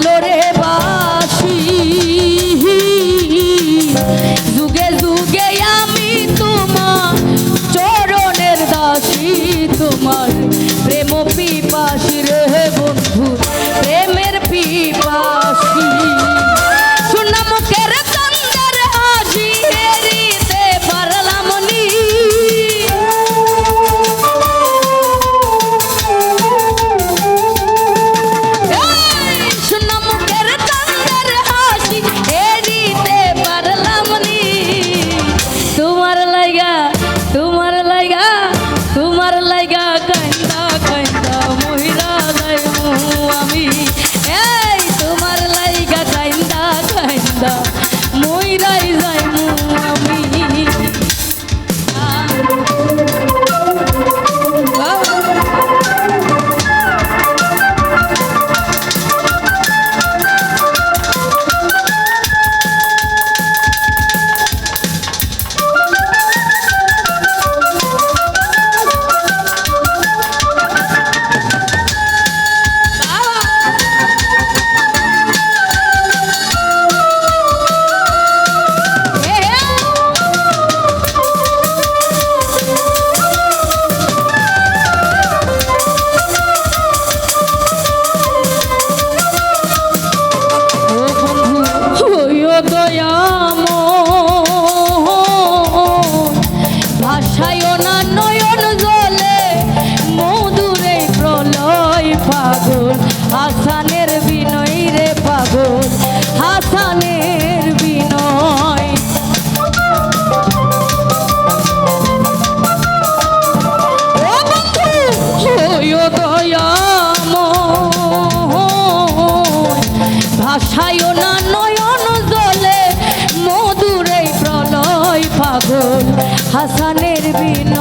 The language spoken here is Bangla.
আলোরে বাসি। যুগে যুগে আমি তোমার চরণের দাসী তোমার লাইগা তোমার লাইগা প্রাণের বিনা